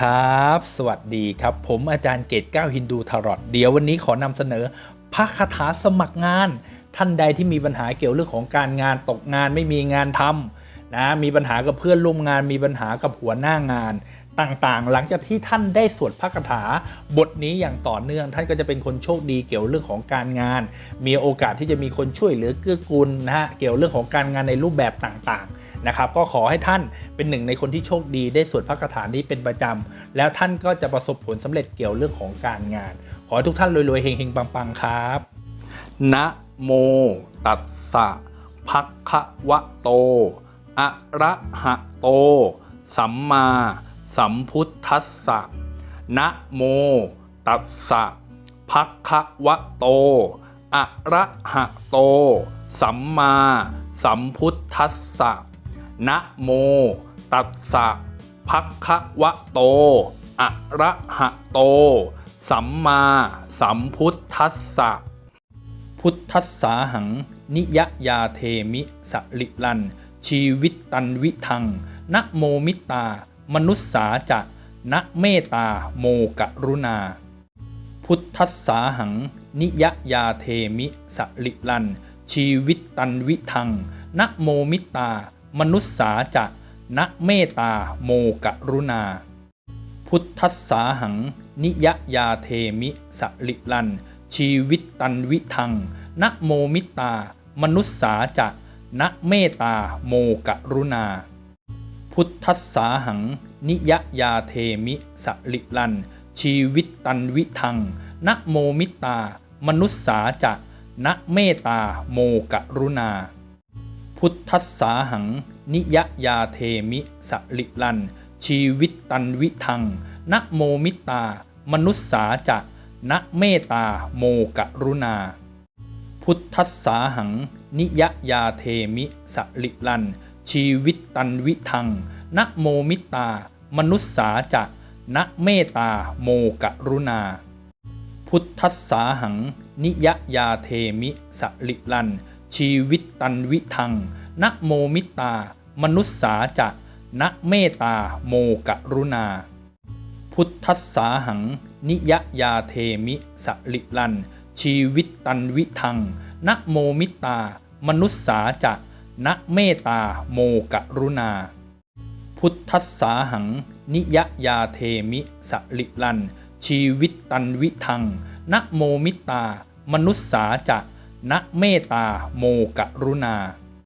ครับ สวัสดีครับ ผมอาจารย์เกตก้าวฮินดูทารอดเดี๋ยววันนี้ขอนำเสนอพระคาถาสมัครงาน ท่านใดที่มีปัญหาเกี่ยวเรื่องของการงานตกงานไม่มีงานทำนะมีปัญหากับเพื่อนร่วมงาน มีปัญหากับหัวหน้างานต่างๆ หลังจากที่ท่านได้สวดพระคาถาบทนี้อย่างต่อเนื่องท่านก็จะเป็นคนโชคดีเกี่ยวเรื่องของการงาน มีโอกาสที่จะมีคนช่วยเหลือเกื้อกูลนะฮะเกี่ยวเรื่องของการงานในรูปแบบต่างๆ นะครับก็ขอให้ท่านเป็นหนึ่งในคนที่โชคดีได้สวดพระคาถานี้เป็นประจำแล้วท่านก็จะประสบผลสำเร็จเกี่ยวเรื่องของการงาน ขอให้ทุกท่านรวยๆเฮงๆปังๆครับนะโมตัสสะภะคะวะโต อะระหะโต สัมมาสัมพุทธัสสะนะโมตัสสะภะคะวะโต อะระหะโต สัมมาสัมพุทธัสสะ นะโม ตัสสะภะคะวะโต อะระหะโต สัมมาสัมพุทธัสสะ พุทธัสสาหัง นิยยาเทมิสลิลัน ชีวิตตันวิทัง นะโมมิตา มนุษสาจะนะเมตตาโมกรุณา พุทธัสสาหัง นิยยาเทมิสลิลัน ชีวิตตันวิทัง นะโมมิตา มนุษสาจะนะเมตตาโมกรุณา พุทธัสสาหัง นิยยาเทมิสลิลัน ชีวิตตันวิทังนะโมมิตา มนุษสาจะนะเมตตาโมกรุณา พุทธัสสาหัง นิยยาเทมิสลิลัน ชีวิตตันวิทังนะโมมิตา มนุษสาจะนะเมตตาโมกรุณา พุทธัสสาหัง นิยยาเทมิสลิลัน ชีวิตตันวิทังนะโมมิตา มนุษสาจะนะเมตตาโมกรุณา พุทธัสสาหัง นิยยาเทมิสลิลัน ชีวิตตันวิทังนะโมมิตา มนุษสาจะนะเมตตาโมกรุณา พุทธัสสาหัง นิยยาเทมิสลิลัน ชีวิตตันวิทังนะโมมิตา มนุษสาจะนะเมตาโมกรุณา พุทธัสสาหัง นิยยาเทมิสลิลัน ชีวิตตันวิทังนะโมมิตา มนุษสาจะนะเมตตาโมกรุณา พุทธัสสาหัง นิยยาเทมิสลิลัน ชีวิตตันวิทังนะโมมิตา มนุษสาจะ นะเมตตาโมกรุณา